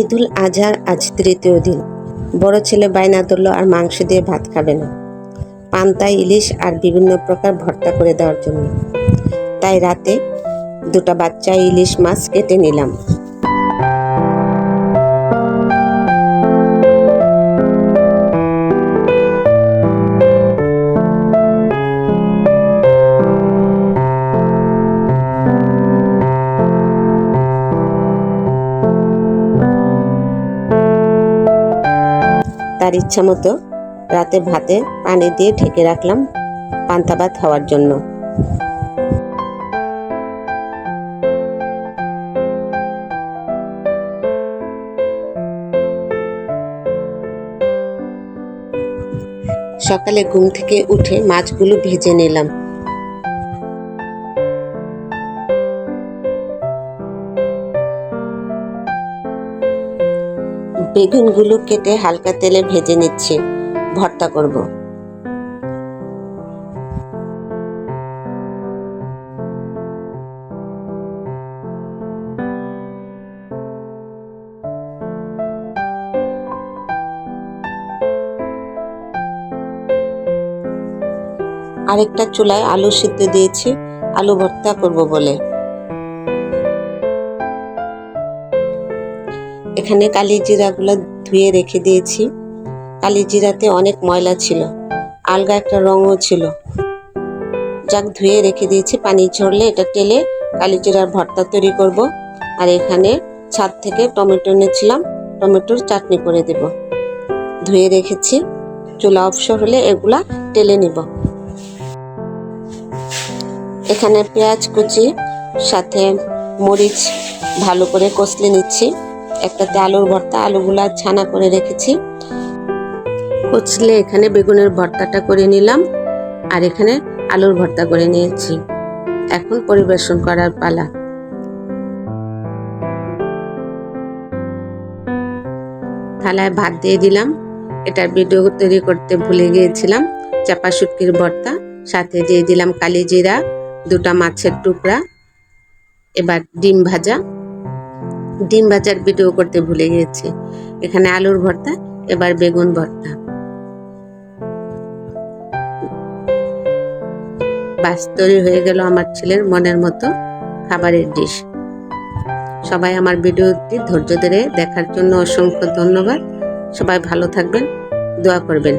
ঈদুল আজহার আজ তৃতীয় দিন। বড় ছেলে বায়না তুললো আর মাংস দিয়ে ভাত খাবে না। পান্তা, ইলিশ আর বিভিন্ন প্রকার ভর্তা করে দেওয়ার জন্য। তাই রাতে দুটা বাচ্চা ইলিশ মাছ কেটে নিলাম। তার ইচ্ছা মতো রাতে ভাতে পানি দিয়ে ঢেকে রাখলাম পান্তা ভাত হওয়ার জন্য। সকালে ঘুম থেকে উঠে মাছগুলো ভেজে নিলাম। বেগুনগুলো কেটে হালকা তেলে ভেজে নিচ্ছি। ভর্তা করব। আরেকটা চুলায় আলু সিদ্ধ দিয়েছি। আলু ভর্তা করব বলে। এখানে কালি জিরাগুলো ধুয়ে রেখে দিয়েছি। কালি জিরাতে অনেক ময়লা ছিল, আলগা একটা রঙও ছিল। যাক, ধুয়ে রেখে দিয়েছি, পানি ঝরলে এটা টেলে কালি জিরার ভর্তা তৈরি করব। আর এখানে ছাদ থেকে টমেটো এনেছিলাম, টমেটোর চাটনি করে দেব। ধুয়ে রেখেছি, চুলা অবসর হলে এগুলা টেলে নিব। এখানে পেঁয়াজ কুচি, সাথে মরিচ ভালো করে কষলে নিচ্ছি। একটাতে আলুর ভর্তা, আলুগুলা ছানা করে রেখেছি। কচলে এখানে বেগুনের ভর্তাটা করে নিলাম আর এখানে আলুর ভর্তা করে নিয়েছি। এখন পরিবেশন করার পালা। থালায় ভাত দিয়ে দিলাম। এটার ভিডিও তৈরি করতে ভুলে গিয়েছিলাম। চাপা শুটকির ভর্তা, সাথে দিয়ে দিলাম কালি জিরা, দুটা মাছের টুকরা, এবার ডিম ভাজা। ডিম ভাজার ভিডিও করতে ভুলে গিয়েছি। এখানে আলুর ভর্তা, এবার বেগুন ভর্তা। বাস তৈরি হয়ে গেল আমার ছেলের মনের মতো খাবারের ডিশ। সবাই আমার ভিডিওটি ধৈর্য ধরে দেখার জন্য অসংখ্য ধন্যবাদ। সবাই ভালো থাকবেন, দোয়া করবেন।